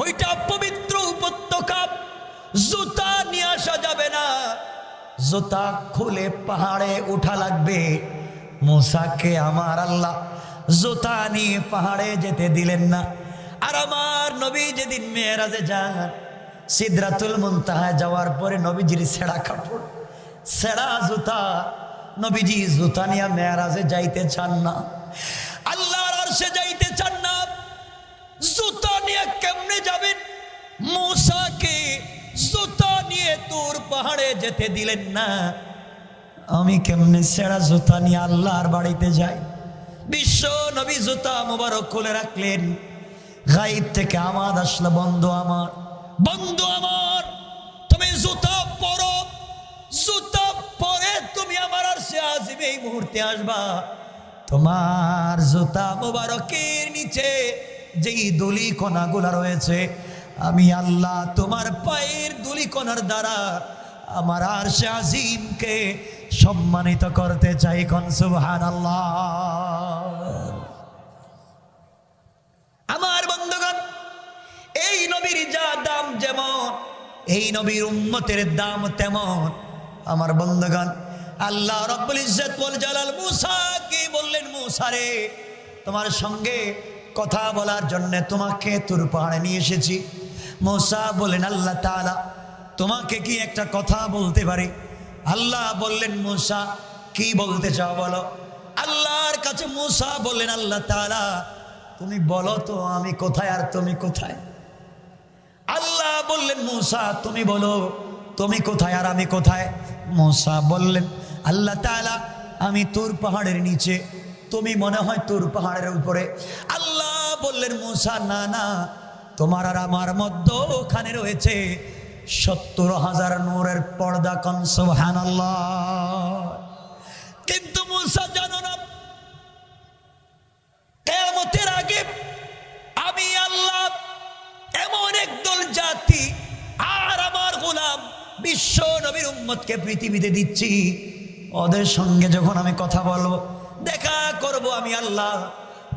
ওইটা পবিত্র উপত্যকা, জুতা নিয়ে আসা যাবে না। জুতা খুলে পাহাড়ে উঠা লাগবে। মুসাকে আমার আল্লাহ জুতা নিয়ে পাহাড়ে যেতে দিলেন না। আর আমার নবী যেদিন মেয়েরাজে যান, সিদ্রাতুল মুনতাহায় যাওয়ার পরে নবীজির ছেঁড়া কাপড়, ছেঁড়া জুতা, নবীজি জুতা নিয়ে মেয়েরাজে যাইতে চান না। আল্লাহর আরশে যাইতে চান না। জুতা নিয়ে কেমনে যাবেন মূসাকে জুতা নিয়ে তোর পাহাড়ে যেতে দিলেন না আমি কেমনে সেরা জুতা নিয়ে আল্লাহর বাড়িতে যাই বিশ্ব নবী জুতা মোবারক খুলে রাখলেন গাইব থেকে আমাদ আসলো বন্ধু আমার বন্ধু আমার তুমি জুতা পরো জুতা পরে তুমি আমার আর সে এই মুহূর্তে আসবা তোমার জুতা মোবারকের নিচে যেই দুলি কণাগুলা রয়েছে, আমি আল্লাহ তোমার পায়ের দুলি কণার দ্বারা আমার আর আজিমকে সম্মানিত করতে চাই কন সুবহান আমার বন্ধুগণ, এই নবীর যা দাম যেমন, এই নবীর উম্মতের দাম তেমন। আমার বন্ধুগণ, আল্লাহ রব্বুল ইজ্জত বল জালাল মুসা কি বললেন মুসা রে? তোমার সঙ্গে কথা বলার জন্য তোমাকে তোর পাহাড়ে নিয়ে এসেছি। মুসা বলেন, আল্লাহ তাআলা তোমাকে কি একটা কথা বলতে পারি? আল্লাহ বললেন, মুসা, কি বলতে চাও বলো? আল্লাহর কাছে মুসা বললেন, আল্লাহ তাআলা, তুমি বলো তো, আমি কোথায় আর তুমি কোথায়? আল্লাহ বললেন, মূসা, তুমি বলো, তুমি কোথায় আর আমি কোথায়? মূসা বললেন, আল্লাহ তাআলা, আমি তোর পাহাড়ের নিচে, তুমি মনে হয় তোর পাহাড়ের উপরে। আল্লাহ বললেন, মূসা, না না, তোমার আর আমার মধ্যে ওখানে রয়েছে সত্তর হাজার নূরের পর্দা কন, সুবহানাল্লাহ। কিন্তু মূসা, জানো আগে আমি আল্লাহ এমন একদল জাতি আর আমার গোলাম বিশ্ব নবীর উম্মতকে পৃথিবীতে দিচ্ছি। ওদের সঙ্গে যখন আমি কথা বলব, দেখা করব আমি আল্লাহ,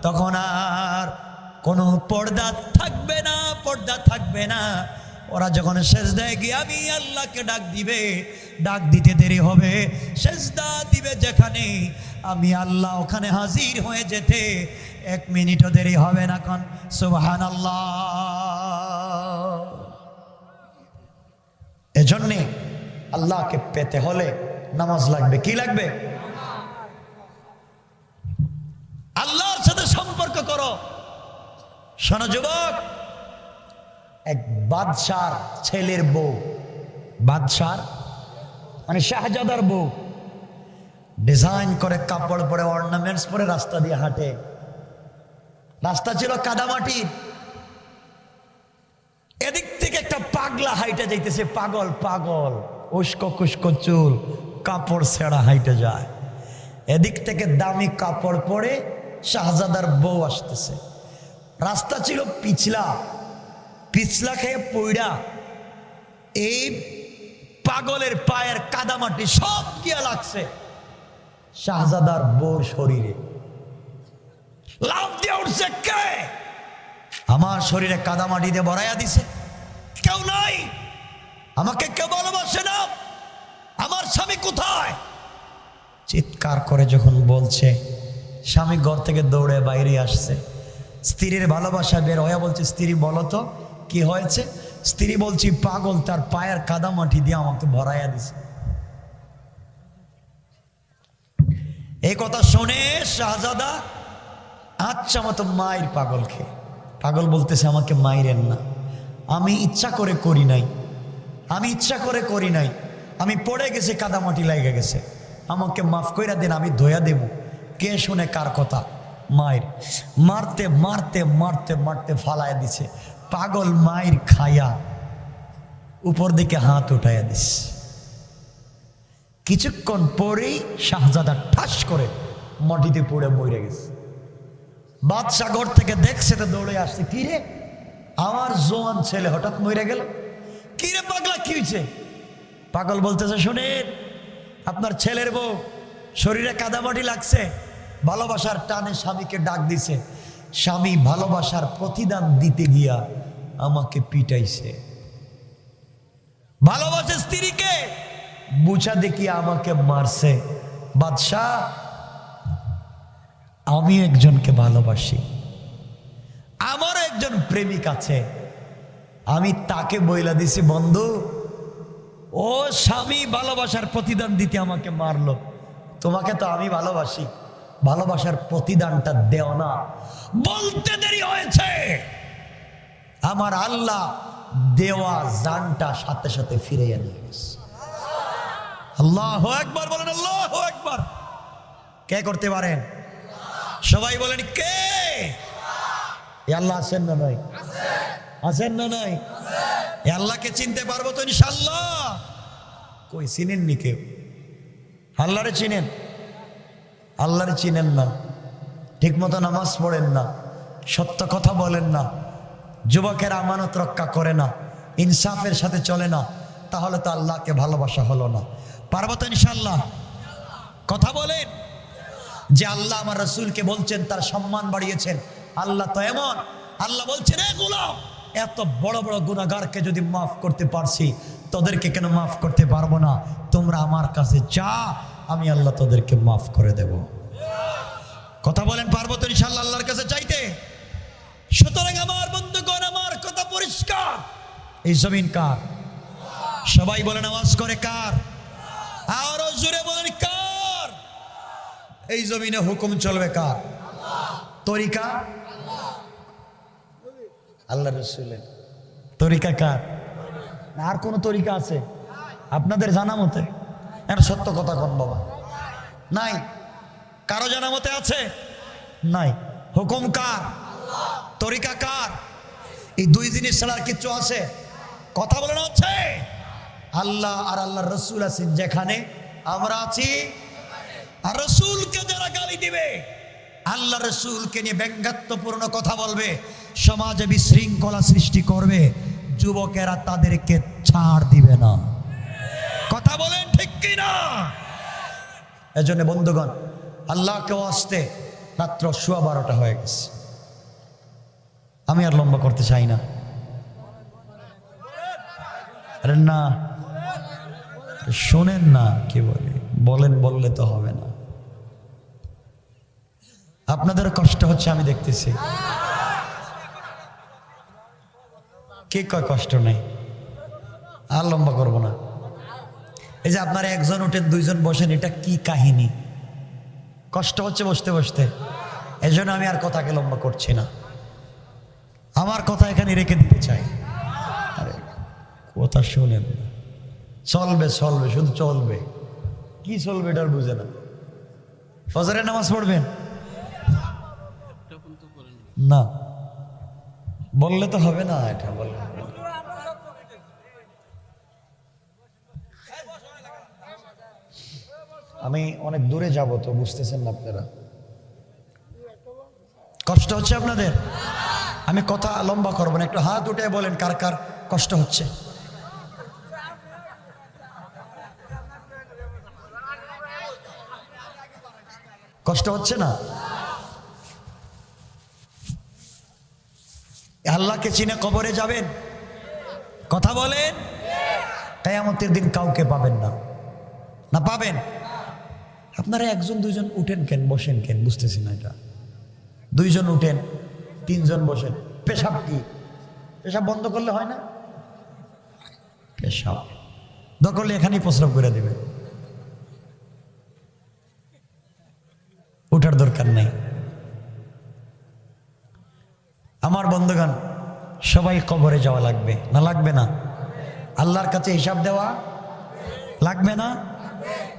তখন আর কোনো পর্দা থাকবে না, পর্দা থাকবে না। ওরা যখন সেজদায় গিয়ে আমি আল্লাহকে ডাক দিবে, ডাক দিতে দেরি হবে, সেজদা দিবে যেখানে। আমি আল্লাহ ওখানে হাজির হয়ে যেতে এক মিনিটও দেরি হবে না কন। সুবহান আল্লাহ এজন্যে আল্লাহকে পেতে হলে নামাজ লাগবে। কি লাগবে? আল্লাহর সাথে সম্পর্ক করো। শোনো যুবক, এক বাদশার ছেলের বউ। বাদশার? মানে শাহজাদার বউ। ডিজাইন করে কাপড় পরে, অর্নামেন্টস পরে রাস্তা দিয়ে হাঁটে। রাস্তা ছিল কাদামাটির। এদিক থেকে একটা পাগলা হাইটে যাইতেছে, পাগল পাগল। উস্কো কুস্কো চুল, কাপড় ছেঁড়া হাইটে যায়। এদিক থেকে দামি কাপড় পরে শাহজাদার বউ আসতেছে। রাস্তা ছিল পিছলা। পিছলা খেয়ে পইড়া। এই পাগলের পায়ের কাদামাটি সব গিয়া লাগছে। শাহজাদার বউর শরীরে। লাভ দিয়ে উঠছে কে? আমার শরীরে কাদামাটি দিয়ে ভরাইয়া দিছে। কেউ নাই। আমাকে কেউ ভালোবাসে না। আমার স্বামী কোথায়? চিৎকার করে যখন বলছে, স্বামী ঘর থেকে দৌড়ে বাইরে আসছে। স্ত্রীর ভালোবাসা বের হয়ে। বলছে, স্ত্রী, বলো তো, কি হয়েছে? স্ত্রী বলছি, পাগল, তার পায়ের কাদামাটি দিয়ে আমাকে ভরাইয়া দিছে। এই কথা শুনে শাহজাদা আচ্ছা মতো মায়ের পাগল খেয়ে। পাগল বলতেছে, আমাকে মাইরেন না। আমি ইচ্ছা করে করি নাই। আমি ইচ্ছা করে করি নাই। আমি পড়ে গেছি কাদামাটি লেগে গেছে। আমাকে মাফ কইরা দেন, আমি ধোয়া দেব। কে শুনে কার কথা? মায়ের, মারতে মারতে মারতে মারতে ফালায় দিছে। পাগল মায়ের খায়া উপর দিকে হাত উঠাইয়া দিস কিছুক্ষণ পরেই শাহজাদা ঠাস করে মাটিতে পড়ে মরে গেছে। বাদশাহ ঘর থেকে দেখছে তো দৌড়ে আসছে, কি রে? আমার জোয়ান ছেলে হঠাৎ মরে গেল। কি রে পাগলা, কি হয়েছে পাগল বলতেছে, শুনেন, আপনার ছেলের বউ, শরীরে কাদামাটি লাগছে। ভালোবাসার টানে স্বামীকে ডাক দিছে, স্বামী, ভালোবাসার প্রতিদান দিতে গিয়া আমাকে পিটাইছে। ভালোবাসে স্ত্রীকে, বুঝা দেখি আমাকে মারছে। বাদশাহ, আমি একজনকে ভালোবাসি। আমার একজন প্রেমিক আছে। আমি তাকে বইলা দিছি, বন্ধু, ও স্বামী, ভালোবাসার প্রতিদান দিতে আমাকে মারলো। তোমাকে তো আমি ভালোবাসি। ভালোবাসার প্রতিদানটা দেও না। বলতে দেরি হয়েছে। আমার আল্লাহ দেওয়া জানটা সাথে সাথে ফিরে নিয়ে আল্লাহ একবার বলেন, আল্লাহ একবার কে করতে পারেন? সবাই বলেন, কে? আল্লাহ আছেন না নাই? আছেন না নাই? আল্লাহকে চিনতে পারব তো ইনশাল্লাহ কই চিনেননি কেউ? আল্লাহরে চিনেন? আল্লাহরে চিনেন না ঠিক মতো নামাজ পড়েন না, সত্য কথা বলেন না, যুবকের আমানত রক্ষা করে না, ইনসাফের সাথে চলে না, তাহলে তো আল্লাহকে ভালোবাসা হলো না। পারব তো ইনশাল্লাহ কথা বলেন। যে আল্লাহ আমার রসুলকে বলছেন, তার সম্মান বাড়িয়েছেন, আল্লাহ তো এমন। আল্লাহ বলছেন এত বড় বড় গুণাগারকে যদি মাফ করতে পারছি, তোদেরকে কেন মাফ করতে পারব না? তোমরা আমার কাছে যা আমি আল্লাহ তাদেরকে মাফ করে দেব। কথা বলেন পারব তো ইনশাল্লাহ আল্লাহর কাছে চাইতে? সুতরাং আমার বন্ধুগণ আমার কথা পরিষ্কার। এই জমিন কার? সবাই বলেন আওয়াজ করে কার? আরও জুড়ে বলেন কার? এই জমিনে হুকুম চলবে কার? তরিকা? আল্লাহ রসুলের। তরিকা কার? আর কোনো তরিকা আছে? আপনাদের জানা মতে। এর সত্য কথা কন বাবা? নাই। কারও জানা মতে আছে? নাই। হুকুম কার? তরিকা কার? এই দুই জিনিস ছাড়া আর কিচ্ছু আছে? কথা বলে হচ্ছে। আল্লাহ আর আল্লাহ রসুল আছেন যেখানে আমরা আছি। আর রসুলকে যারা গালি দিবে, আল্লাহ রসুলকে নিয়ে ব্যঙ্গাত্মপূর্ণ কথা বলবে, সমাজে বিশৃঙ্খলা সৃষ্টি করবে, যুবকেরা তাদেরকে ছাড় দিবে না। বলেন, ঠিক কি না এজন্য বন্ধুগণ আল্লাহকেও আসতে রাত্র সোয়া বারোটা হয়ে গেছে। আমি আর লম্বা করতে চাই না। আরে না, শোনেন না, কি বলে? বলেন, বললে তো হবে না। আপনাদের কষ্ট হচ্ছে, আমি দেখতেছি। কে কয় কষ্ট নেই? আর লম্বা করব না। এই যে আপনারা একজন উঠেন দুইজন বসেন, এটা কি কাহিনী? কষ্ট হচ্ছে বসতে বসতে। এই জন্য আমি আর কথাকে লম্বা করছি না। আমার কথা এখানে রেখে দিতে চাই। আরে, কথা শোনেন চলবে চলবে, শুধু চলবে। কি চলবে এটার বুঝে না। ফজরের নামাজ পড়বেন? না। বললে তো হবে না এটা, বললে হবে না। আমি অনেক দূরে যাব তো, বুঝতেছেন না আপনারা? কষ্ট হচ্ছে আপনাদের? আমি কথা লম্বা করব না, একটু হাত উঠে বলেন কার কার কষ্ট হচ্ছে। কষ্ট হচ্ছে না? আল্লাহকে চিনে কবরে যাবেন? কথা বলেন? কেয়ামতের দিন কাউকে পাবেন না। না পাবেন? আপনারা একজন, দুইজন উঠেন কেন, বসেন কেন? বুঝতেছি না এটা। দুইজন উঠেন, তিনজন বসেন। পেশাব কি? পেশাব বন্ধ করলে হয় না? পেশাব। দখলে এখানেই প্রস্রাব করে দেবে উঠার দরকার নেই। আমার বন্ধুগণ, সবাই কবরে যাওয়া লাগবে। না লাগবে না? আল্লাহর কাছে হিসাব দেওয়া লাগবে না?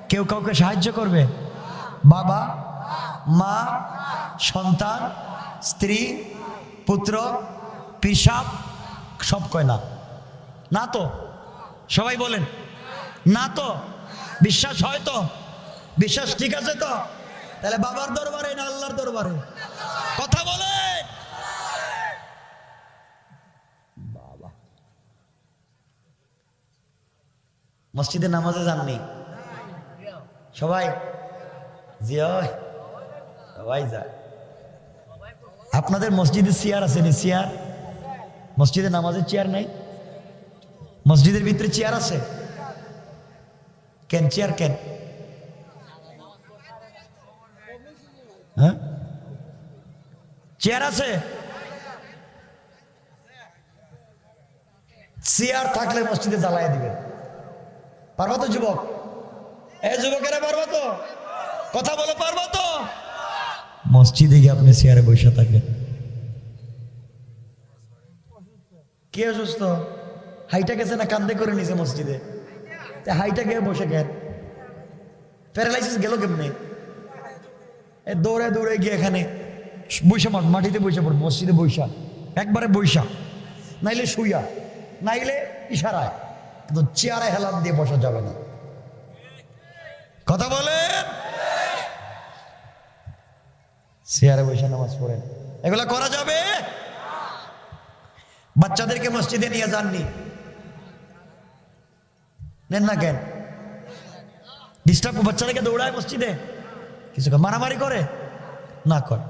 কেউ কাউকে সাহায্য করবে? বাবা, মা, সন্তান, স্ত্রী, পুত্র পিসাব সব কয় না। না তো? সবাই বলেন। না তো? বিশ্বাস হয় তো? বিশ্বাস ঠিক আছে তো? তাহলে বাবার দরবারে না আল্লাহর দরবারে? কথা বলেন। বাবা। মসজিদে নামাজে যাননি? সবাই? জি হয় সবাই যায়। আপনাদের মসজিদে চেয়ার আছে নি? চেয়ার? মসজিদে নামাজের চেয়ার নাই? মসজিদের ভিতরে চেয়ার আছে? কেন? চেয়ার কেন? হ্যাঁ? চেয়ার আছে? চেয়ার থাকলে মসজিদে জ্বালায় দিবেন। পারব তো, যুবক? এ যুবকেরা পারব তো? কথা বলে পারব তো? মসজিদে গিয়ে আপনি চেয়ারে বসে থাকেন। কে অসুস্থ? হাইটা গেছে না কান্দে করে নিছে মসজিদে? হাইটা গিয়ে বসে গেল প্যারালাইসিস গেল কেমনে? এ দৌড়ে দৌড়ে গিয়ে এখানে বৈশা মাঠ মাটিতে বৈশা পড়বে মসজিদে বৈশা একবারে বৈশা নাইলে শুইয়া নাইলে ইশারায় কিন্তু চেয়ারে হেলান দিয়ে বসা যাবে না। কথা বলেন। চেয়ারে বসে নামাজ পড়েন। এগুলো করা যাবে? বাচ্চাদেরকে মসজিদে নিয়ে যাননি। নেন না কেন? ডিস্টার্ব বাচ্চাদেরকে দৌড়ায় মসজিদে? কিছু করে, মারামারি করে? না করে।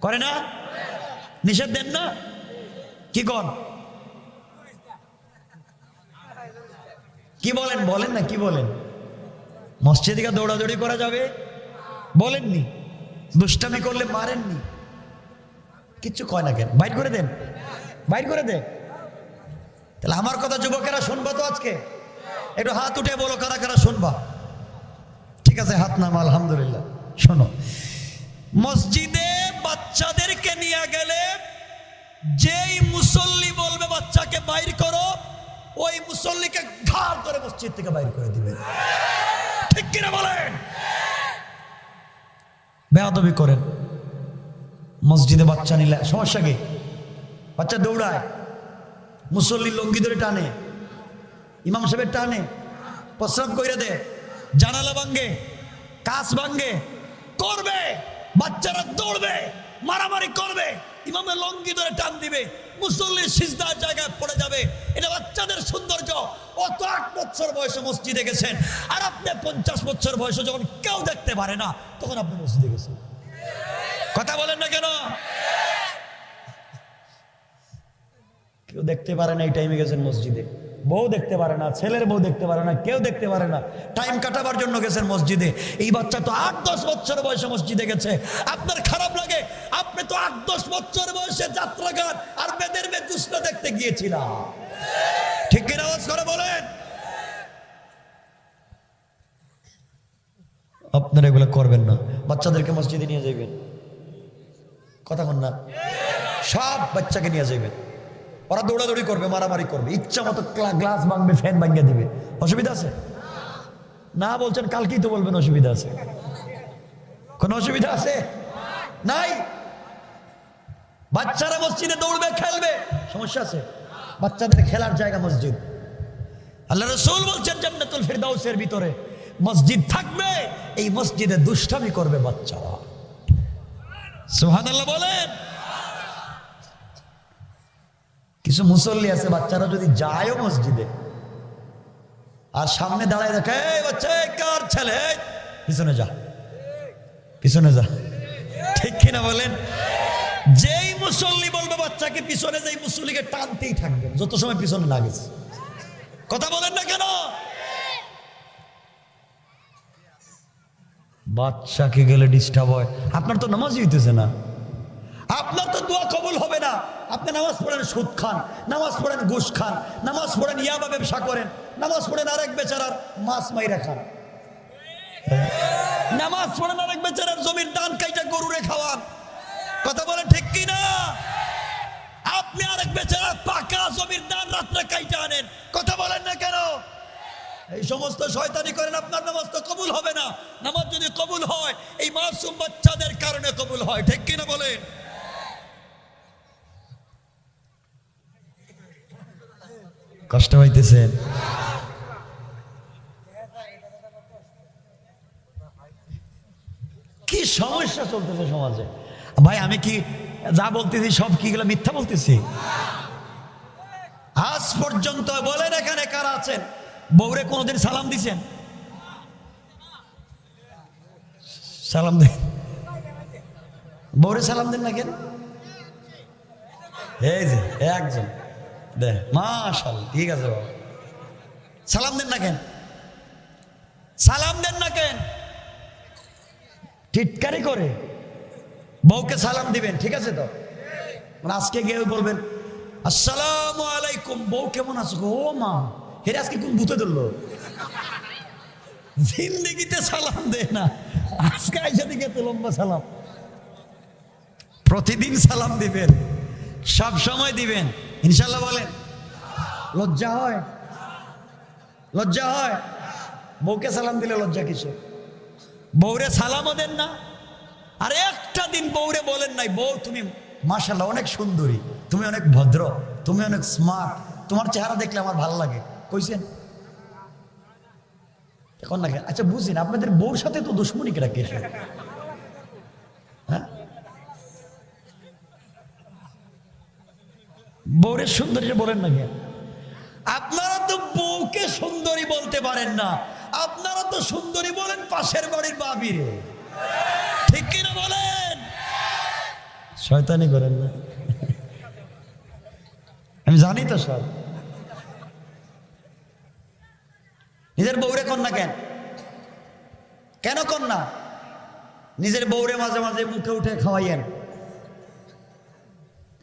করে না? নিষেধ দেন না? কি কন? কি বলেন? বলেন না কি বলেন? মসজিদে গিয়ে দৌড়াদৌড়ি করা যাবে? বলেননি। দুষ্টামি করলে মারেননি। কিচ্ছু কয় না কেন? বাইর করে দেন। বাইর করে দেন। তাহলে আমার কথা যুবকেরা শুনবা তো আজকে। একটু হাত উঠে বলো, কারা কারা শুনবা? ঠিক আছে, হাত নাম আলহামদুলিল্লাহ। শোনো। মসজিদে বাচ্চাদেরকে নিয়ে গেলে যেই মুসল্লি বলবে, বাচ্চাকে বাইর করো ওই মুসল্লিকে ঘাড় করে মসজিদ থেকে বাইর করে দিবে। ঠিক কিনা বলেন? বেয়াদবি করেন। মসজিদে বাচ্চা নিলে সমস্যা কি? বাচ্চা দৌড়ায়। মুসল্লি লঙ্গি ধরে টানে। ইমাম সাহেবের টানে। প্রস্রাব কইরে দে। জানালা ভাঙ্গে কাজ ভাঙ্গে করবে। বাচ্চারা দৌড়বে। মারামারি করবে। ইমামের লঙ্গি ধরে টান দিবে মুসল্লির সিজদার জায়গায় পড়ে যাবে। এটা বাচ্চাদের সৌন্দর্য। অত আট বছর বয়সে মসজিদে গেছেন, আর আপনি পঞ্চাশ বছর বয়সে যখন কেউ দেখতে পারে না, তখন আপনি মসজিদে গেছেন। কথা বলেন না কেন? কেউ দেখতে পারে না, এই টাইমে গেছেন মসজিদে। বউ দেখতে পারে না, ছেলের বউ দেখতে পারে না, কেউ দেখতে পারে না। টাইম কাটাবার জন্য গেছেন মসজিদে। এই বাচ্চা তো আট, দশ বছর বয়সে মসজিদে গেছে। আপনার খারাপ লাগে আপনি তো আট, দশ বছর বয়সে যাত্রা গান আর বেদের দুষ্ট দেখতে গিয়েছিলাম। ঠিক কিনা করে বলেন? আপনারা এগুলো করবেন না। বাচ্চাদেরকে মসজিদে নিয়ে যাবেন কথা কন না। সব বাচ্চাকে নিয়ে যাবেন ওরা দৌড়াদৌড়ি করবে, মারামারি করবে। ইচ্ছা মতো গ্লাস ভাঙবে, ফ্যান ভাঙিয়ে দিবে। অসুবিধা আছে? না বলছেন, কালকেই তো বলবেন অসুবিধা আছে। কোন অসুবিধা আছে? নাই? বাচ্চারা মসজিদে দৌড়বে, খেলবে। সমস্যা আছে? বাচ্চাদের খেলার জায়গা মসজিদ। আল্লাহ রসুল বলছেন জান্নাতুল ফিরদাউসের ভিতরে মসজিদ থাকবে, এই মসজিদে দুষ্টামি করবে বাচ্চারা। সুবহানাল্লাহ বলেন। কিছু মুসল্লি আছে, বাচ্চারা যদি যায়ও মসজিদে, আর সামনে দাঁড়ায় দেখে বাচ্চা কার ছেলে? পিছনে যা পিছনে যা। ঠিক কিনা বলেন? যেই মুসল্লি বলবে, বাচ্চাকে পিছনে যেই মুসল্লিকে টানতেই থাকবে যত সময় পিছনে না গেছে। কথা বলেন না কেন? বাচ্চাকে গেলে ডিস্টার্ব হয়। আপনার তো নামাজই হইতেছে না। আপনার তো দোয়া কবুল হবে না। আপনি নামাজ পড়েন সুদ খান, নামাজ পড়েন ঘুষ খান, নামাজ পড়েন ইয়াবা ব্যবসা করেন, নামাজ পড়েন আরেক বেচারার মাছ মাইরা খান। নামাজ পড়েন আরেক বেচারার জমির দান কাইটা গরুরে খাওয়ান। কথা বলেন ঠিক কি না আপনি আরেক বেচারা পাকা জমির দান রাত্রে কাইটা আনেন। কথা বলেন না কেন? এই সমস্ত শয়তানি করেন, আপনার নামাজ তো কবুল হবে না। নামাজ যদি কবুল হয়, এই মাসুম বাচ্চাদের কারণে কবুল হয়। ঠিক কিনা বলেন? কষ্ট হইতেছেন। কি সমস্যা চলতেছে সমাজে? ভাই, আমি কি যা বলতেছি সব কি গুলো মিথ্যা বলতেছি? আজ পর্যন্ত বলেন এখানে কারা আছেন? বৌরে কোনোদিন সালাম দিছেন? সালাম দেন বৌরে সালাম দেন না কেন? এই যে একজন। দে মাশাল ঠিক আছে বাবা। সালাম দেন না কেন? সালাম দেন না কেন? টিটকারি করে। বউকে সালাম দিবেন, ঠিক আছে তো? মানে আজকে গিয়ে বলবেন, আসসালাম আলাইকুম, বউ কেমন আছো? ও মা, হেরে আজকে কোন ভূতে ধরলো? জিন্দিগিতে সালাম দে না, আজকে আইসা দিকে তো লম্বা সালাম। প্রতিদিন সালাম দিবেন, সব সময় দিবেন। ইনশাল্লাহ বলেন, লজ্জা হয়? লজ্জা হয়? বউকে সালাম দিলে লজ্জা কিছু বউরে সালামও দেন না। আর একটা দিন বউরে বলেন নাই, বউ, তুমি মাশাল্লাহ অনেক সুন্দরী, তুমি অনেক ভদ্র, তুমি অনেক স্মার্ট তোমার চেহারা দেখলে আমার ভালো লাগে। কইছেন? এখন না আচ্ছা বুঝিন, আপনাদের বউর সাথে তো দুশ্মনী কেরা কে হ্যাঁ? বউরের সুন্দরী বলেন না আপনারা তো বউকে সুন্দরী বলতে পারেন না, আপনারা তো সুন্দরী বলেন পাশের বাড়ির বাবিরে। ঠিক কিনা বলেন? শয়তানি করেন না। আমি জানি তো সব। নিজের বউরে কন না কেন? কেন কন না নিজের বউরে মাঝে মাঝে মুখে উঠে খাওয়াইয়েন।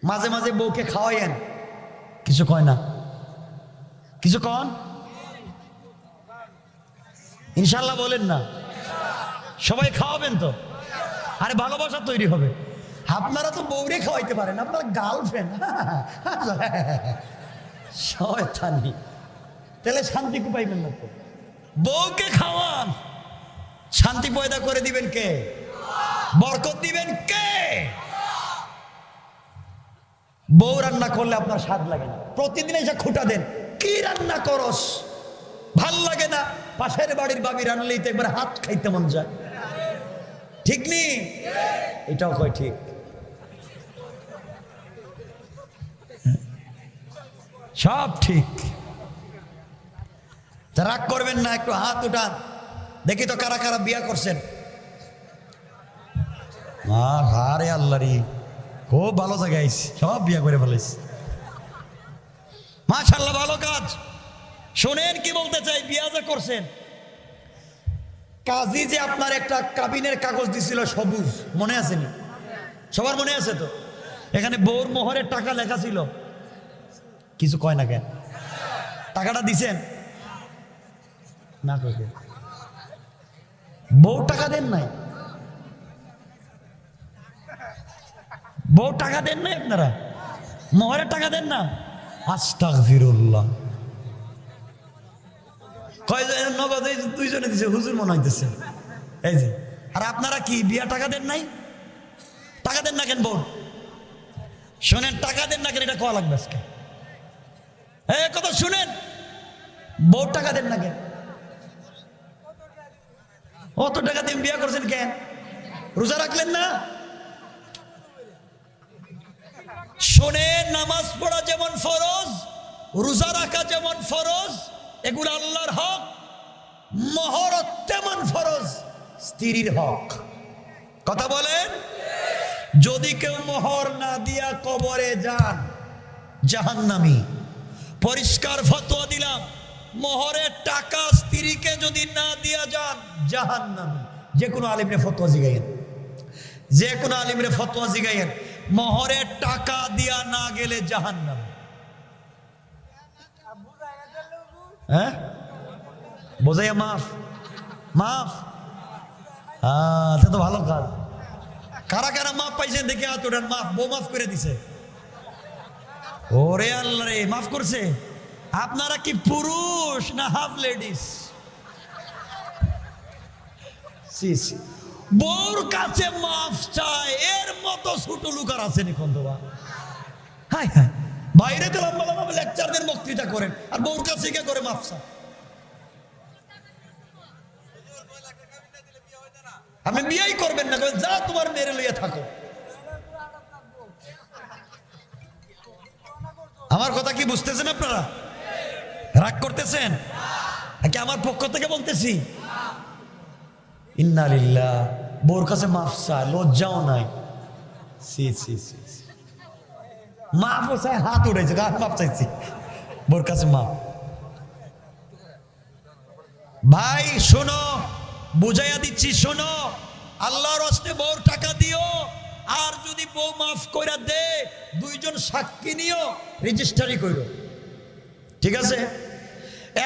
মাঝে মাঝে বউকে খাওয়াইয়েন। কিছু কয় না? কিছু কন? ইনশাল্লাহ বলেন না। সবাই খাওয়াবেন তো? আরে ভালোবাসা তৈরি হবে। আপনারা তো বৌরে খাওয়াইতে পারেন, আপনার গার্লফ্রেন্ড শয়তানি। তাহলে শান্তি পাইবেন না তো? বউকে খাওয়ান। শান্তি পয়দা করে দিবেন কে? বরকত দিবেন কে? বউ রান্না করলে আপনার স্বাদ লাগে না। প্রতিদিন এসে খুঁটা দেন, কি রান্না করস? ভালো লাগে না। পাশের বাড়ির বাবি রান্নলেই তো একবার হাত খাইতে মন যায়। ঠিক নি? এটাও কয় ঠিক। সব ঠিক। রাগ করবেন না, একটু হাত উঠান। দেখি তো কারা কারা বিয়া করছেন। হারে আল্লাহরি, খুব ভালো জায়গায়। সব বিয়া করে ফেলেছি মাশাল্লাহ ভালো কাজ। শোনেন কি বলতে চাই, বিয়া যে করছেন। কাজী যে আপনার একটা কাবিনের কাগজ দিছিল সবুজ, মনে আছে নি? সবার মনে আছে তো? এখানে বউর মোহরের টাকা লেখা ছিল। কিছু কয় না কেন? টাকাটা দিছেন? না কই বউ টাকা দেন নাই? বউ টাকা দেন নাই আপনারা? মোহরের টাকা দেন না? আস্তাগফিরুল্লাহ। কয়জন নগদ, এই দুইজনে দিছে, হুজুর মনে হইতেছে। এই যে, আর আপনারা কি বিয়া টাকা দেন নাই? টাকা দেন না কেন, বোন? শোনেন, টাকা দেন না কেন, এটা কয়া লাগবে আজকে? এই কথা শুনেন, বউ টাকা দেন না কেন? অত টাকা দিয়ে বিয়া করছেন কেন? রোজা রাখলেন না? শোনেন, নামাজ পড়া যেমন ফরজ, রোজা রাখা যেমন ফরজ এগুলো আল্লাহর হক। মহর তেমন ফরজ, স্ত্রীর হক। কথা বলেন? যদি কেউ মোহর না দিয়া কবরে যান, জাহান্নামি। পরিষ্কার ফতোয়া দিলাম, মোহরের টাকা স্ত্রীকে যদি না দিয়া যান, জাহান্নামি। যে কোনো আলিমরে ফতোয়া জিগাইয়েন। যে কোনো আলিমরে ফতোয়া জিগাইয়েন। মোহরের টাকা দিয়া না গেলে জাহান্নামি। হ্যাঁ বোঝাইয়া মাফ মাফ হ্যাঁ তো ভালো কাজ। কারা কারা মাফ পাইছেন দেখে হাত ওঠান মাফ, বউ মাফ করে দিছে। ওরে আল্লাহ রে মাফ করছে। আপনারা কি পুরুষ না হাফ লেডিস বউর কাছে মাফ চায়, এর মতো ছোট লুকার আছে নি কন্দবা হাই হাই বাইরে তো লম্বা লম্বা লেকচার দেন বক্তৃতা করেন, আর বউর কাছে কে করে মাফ চায়। আপনি বিয়াই করবেন না যা তোমার মেরে লইয়া থাকো। আমার কথা কি বুঝতেছেন আপনারা? রাগ করতেছেন? নাকি আমার পক্ষ থেকে বলতেছি? ইন্নালিল্লাহ বোর কাছে মাফ চায়, লজ্জাও নাই। সি সি সি ও চাই হাত উঠেছে গাছ মাপ চাইছি। বোর কাছে মাপ ভাই, শোনো, বুঝাইয়া দিচ্ছি, শোনো, আল্লাহর হস্তে বউর টাকা দিও, আর যদি বউ মাফ কইরা দে, দুইজন সাক্ষী নিও, রেজিস্টারি কইরো। ঠিক আছে?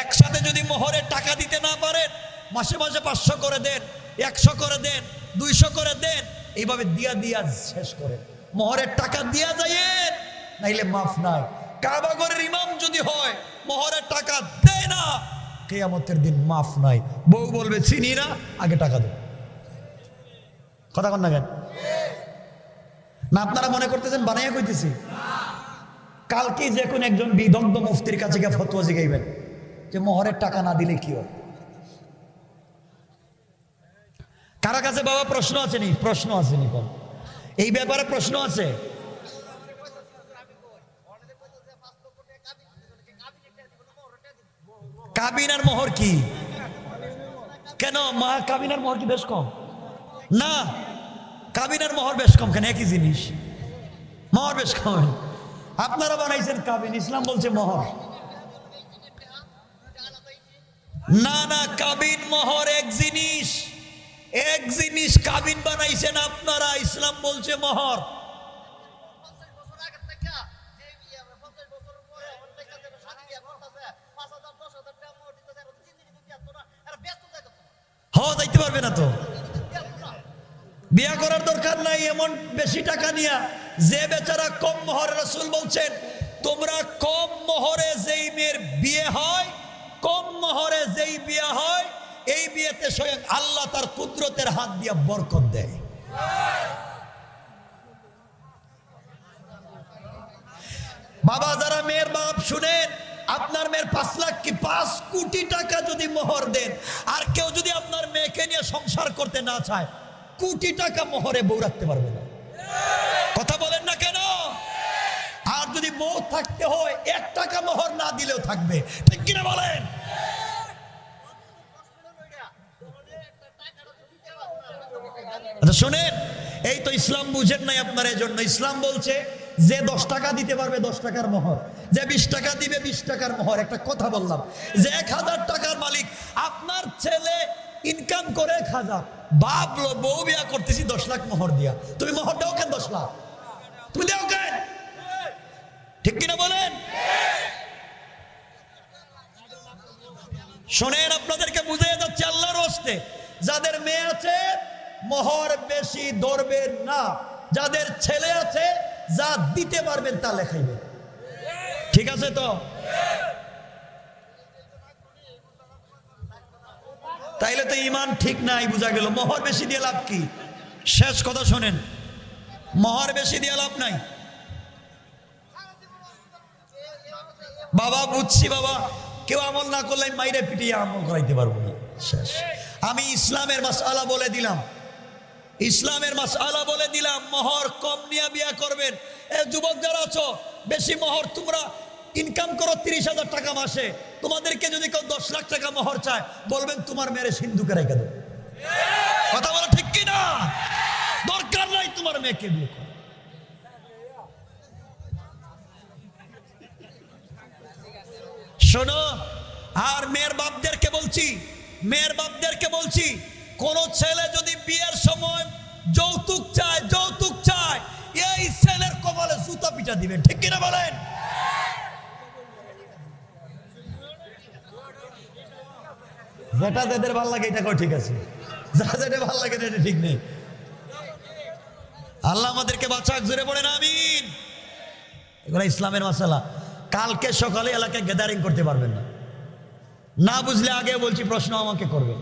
একসাথে যদি মোহরের টাকা দিতে না পারেন, মাসে মাসে পাঁচশো করে দেন, একশো করে দেন, দুইশো করে দেন, এইভাবে দিয়া দিয়া শেষ করেন। মোহরের টাকা দিয়া যাইয়েন নাইলে মাফ নাই। কাবাগরের ইমাম যদি হয়, মহরের টাকা দেয় না, কেয়ামতের দিন মাফ নাই। বউ বলবে, চিনি না, আগে টাকা দে। কথা কন না কেন? না, আপনারা মনে করতেছেন, বানাইয়া কইতেছি। কালকে যে কোন একজন বিদগ্ধ মুফতির কাছে গিয়ে ফতোয়া জিগাইবেন, যে মোহরের টাকা না দিলে কি হয়? কারা কাছে বাবা প্রশ্ন আছে নি? প্রশ্ন আছে নি এই ব্যাপারে প্রশ্ন আছে। কাবিনার মোহর কি? কেন? মা কাবিনার মোহর কি বেশ কম? না, কাবিনার মোহর বেশ কম কেন? একই জিনিস। মোহর বেশ কম। আপনারা বানাইছেন কাবিন, ইসলাম বলছে মোহর। না না, কাবিন, মোহর এক জিনিস। এক জিনিস কাবিন বানাইছেন আপনারা, ইসলাম বলছে মোহর পঞ্চাশ বছর আগের থেকে যে বিয়ে আমরা পঞ্চাশ বছরের পরে আমার থেকে যেটা শাদি বিয়ে করতেছে পাঁচ হাজার দশ হাজার টাকা মোট দিতেছে আর তিন দিন বিয়ে তো না এরা ব্যস্ত থাকে তো পারবে না তো। বিয়া করার দরকার নাই, এমন বেশি টাকা নিয়া। যে বেচারা কম মোহর রসুল বলছেন, তোমরা কম মোহরে যেই মেয়ের বিয়ে হয়, কম মোহরে যেই বিয়ে হয়, এই বিয়েতে স্বয়ং আল্লাহ তার কুদরতের হাত দিয়ে বরকত দেয়। বাবা, যারা মেয়ের বাপ শুনেন আপনার মেয়ের পাঁচ লাখ কি পাঁচ কোটি টাকা যদি মোহর দেন, আর কেউ যদি আপনার মেয়েকে নিয়ে সংসার করতে না চায়, কোটি টাকা মোহরে বউ রাখতে পারবে না। কথা বলেন না কেন? আর যদি বউ থাকতে হয়, এক টাকা মোহর না দিলেও থাকবে। ঠিক কিনা বলেন? আচ্ছা শোনেন, এই তো ইসলাম বুঝেন নাই আপনার এই জন্য ইসলাম বলছে যে দশ টাকা দিতে পারবে দশ টাকার মোহর, যে বিশ টাকা দিবে বিশ টাকার মোহর, একটা কথা বললাম। যে এক হাজার টাকার মালিক, আপনার ছেলে ইনকাম করে এক হাজার, বাপ লো বউ বিয়া করতেছি দশ লাখ মোহর দিয়া। তুমি মোহর কেন দশ লাখ? তুমি দাও কেন? ঠিক কিনা বলেন? শোনেন, আপনাদেরকে বুঝিয়ে যাচ্ছে আল্লাহর হস্তে যাদের মেয়ে আছে, মোহর বেশি ধরবেন না। যাদের ছেলে আছে যা দিতে পারবেন তা লেখাইবেন ঠিক আছে তো? তাইলে তো ইমান ঠিক নাই, বোঝা গেল। মোহর বেশি দিয়ে লাভ কি? শেষ কথা শোনেন। মোহর বেশি দিয়ে লাভ নাই। বাবা, বুঝছি বাবা। কেউ আমল না করলে মাইরে পিটিয়ে আমল করাইতে পারব না। শেষ। আমি ইসলামের মাসালা বলে দিলাম। ইসলামের মাসালা বলে দিলাম, মহর কম নিয়ে বিয়া করবেন। এ যুবক যারা আছো, বেশি মহর, তোমরা ইনকাম করো তিরিশ হাজার টাকা মাসে। তোমাদেরকে যদি কেউ দশ লাখ টাকা মহর চায়, বলবেন তোমার মেয়ের সিন্ধুকে রেখে দেবো। কথা বলো ঠিক কি না দরকার নাই তোমার মেয়েকে বিয়ে করো শোনো, আর মেয়ের বাপদেরকে বলছি, মেয়ের বাপদেরকে বলছি কোন ছেলে যদি বিয়ের সময় যৌতুক চায় যৌতুক চায়, এই ছেলের কপালে জুতা পিঠা দিবেন, ঠিক কিনা বলেন? যেটা যাদের ভালো লাগে এটা ঠিক আছে। যা যেটা ভালো লাগে এটা ঠিক নেই। আল্লাহ আমাদেরকে বাঁচাক, জোরে পড়েন আমিন। এগুলো ইসলামের মশালা। কালকে সকালে এলাকায় গ্যাদারিং করতে পারবেন না। না বুঝলে আগে বলছি, প্রশ্ন আমাকে করবে।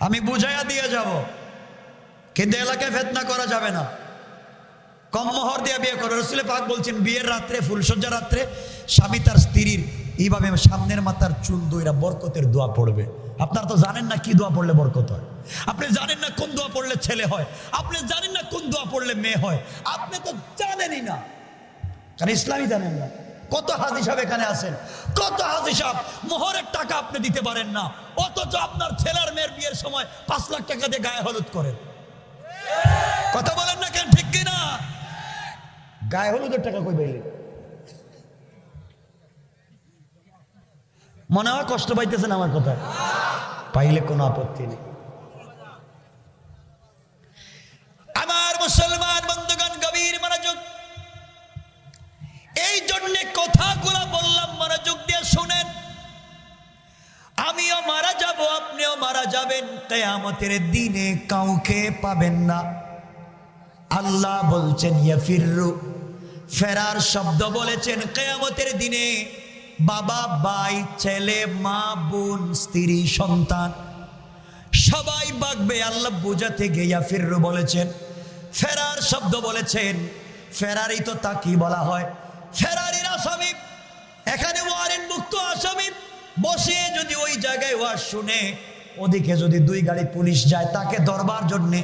আমি বুঝাইয়া দিয়ে যাব। কিন্তু এলাকায় ফেতনা করা যাবে না। কম মোহর দিয়ে বিয়ে করে। রসুলে পাক বলছেন, বিয়ের রাত্রে ফুলসজ্জা রাত্রে স্বামী তার স্ত্রীর এইভাবে সামনের মাথার চুল দইরা বরকতের দোয়া পড়বে। আপনারা তো জানেন না কি দোয়া পড়লে বরকত হয়। আপনি জানেন না কোন দোয়া পড়লে ছেলে হয়। আপনি জানেন না কোন দোয়া পড়লে মেয়ে হয়। আপনি তো জানেনই না। কারণ ইসলামই জানেন না। কত হাজি সাহেব এখানে আছেন? কত হাজি সাহেব, মোহরের টাকা আপনি দিতে পারেন না। অথচ আপনার ছেলের মেয়ের বিয়ের সময় পাঁচ লাখ টাকা দিয়ে গায়ে হলুদ করেন। কথা বলেন না কেন, ঠিক কিনা? গায়ে হলুদের টাকা কই পাইলেন? মনে হয় কষ্ট পাইতেছেন আমার কথা। পাইলে কোনো আপত্তি নেই। কেয়ামতের দিনে কাউকে পাবেন না। আল্লাহ বলছেন, ইয়াফিররু। ফেরার শব্দ বলেছেন, কেয়ামতের দিনে বাবা, ভাই, ছেলে, মা, বোন, স্ত্রী, সন্তান, সবাই বাগবে আল্লাহ বোঝাতে গিয়া ফিররু বলেছেন, ফেরার শব্দ বলেছেন ফেরারি তো তাকি বলা হয়? ফেরারির আসামি এখানে ওয়ারেন মুক্ত আসামি বসে যদি ওই জায়গায় ওয়ার শুনে ওদিকে যদি দুই গাড়ি পুলিশ যায় তাকে ধরবার জন্যে,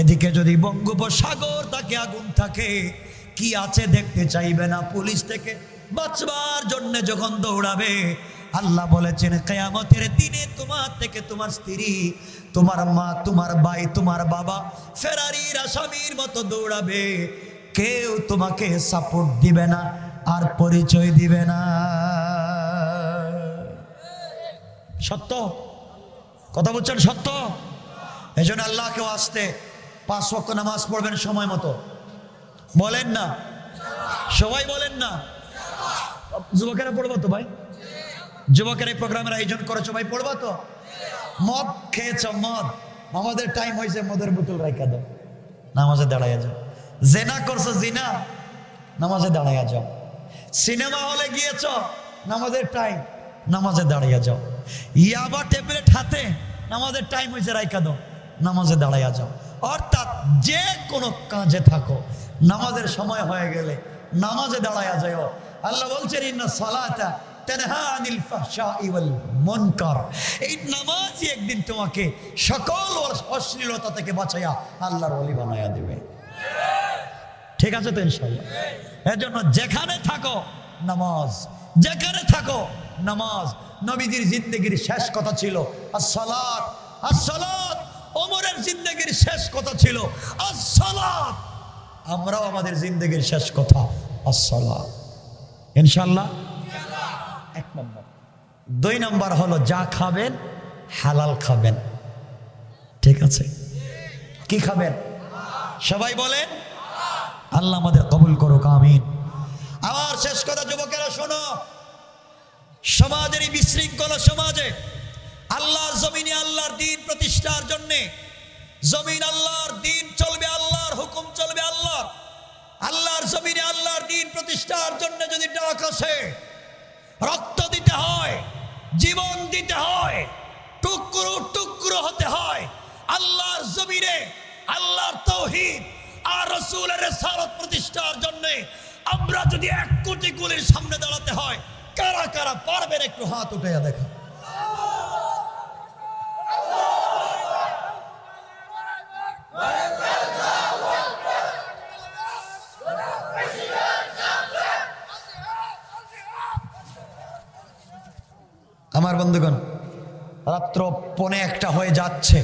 এদিকে যদি বঙ্গোপসাগর তাকে আগুন থাকে, কি আছে দেখতে চাইবে না পুলিশ থেকে? বাঁচবার জন্যে যখন দৌড়াবে, আল্লাহ বলেছেন, কেয়ামতের দিনে তোমার থেকে তোমার স্ত্রী, তোমার মা, তোমার ভাই, তোমার বাবা, ফেরারির আসামির মতো দৌড়াবে। কেউ তোমাকে সাপোর্ট দিবে না আর পরিচয় দিবে না। সত্য? কথা বলছেন সত্য? এই জন্য আল্লাহকেও আসতে পাঁচ ওয়াক্ত নামাজ পড়বেন সময় মতো। বলেন না। সবাই বলেন না। যুবকেরা পড়ব তো ভাই? যুবকের এই প্রোগ্রামের আয়োজন করেছ ভাই, পড়বা তো? মদ খেয়েছ, মদ। আমাদের টাইম হয়েছে মদের বোতল রাখা দাও। নামাজে দাঁড়াইয়া যাও। জেনা করছ, জিনা। নামাজে দাঁড়াইয়া যাও। সিনেমা হলে গিয়েছ, নামাজের টাইম নামাজে দাঁড়াইয়া যাও। ইয়াবা ট্যাবলেট হাতে নামাজের টাইম হয়েছে রাইকা দাও। নামাজে দাঁড়াইয়া যাও। অর্থাৎ যে কোনো কাজে থাকো। নামাজের সময় হয়ে গেলে নামাজে দাঁড়াইয়া যাও আল্লাহ বলছেন, ইন্না এই নামাজই একদিন তোমাকে সকল অশ্লীলতা থেকে আল্লাহর দেবে। ঠিক আছে এর জন্য যেখানে থাকো, নামাজ। যেখানে থাকো নামাজ নবীজির জিন্দগির শেষ কথা ছিল। আসসালাত আসসালাত, ওমরের জিন্দগির শেষ কথা ছিল। আসসালাত, আমরাও আমাদের জিন্দগির শেষ কথা। আসসালাত। ইনশাল্লাহ এক নম্বর। দুই নম্বর হলো যা খাবেন, হালাল খাবেন। ঠিক আছে? কি খাবেন? সবাই বলেন, আল্লাহ আমাদের কবুল করুক, আমিন। আমার শেষ কথা, যুবকেরা শোনো সমাজের এই বিশৃঙ্খল সমাজে আল্লাহর জমিনে আল্লাহর দিন প্রতিষ্ঠার জন্যে জমিন আল্লাহর দিন চলবে আল্লাহর হুকুম চলবে আল্লাহর। আল্লাহর জমিনে আল্লাহর দিন প্রতিষ্ঠার জন্য যদি ডাক আসে, রক্ত দিতে হয়, জীবন দিতে হয়, টুকরো টুকরো হতে হয়, আল্লাহর জমিনে আল্লাহর তৌহিদ আর রসুলের সারত প্রতিষ্ঠার জন্য আমরা যদি এক কোটি গুলির সামনে দাঁড়াতে হয় কারা কারা পারবেন একটু হাত উঠে দেখা। আমার বন্ধুগণ রাত্র পনে একটা হয়ে যাচ্ছে।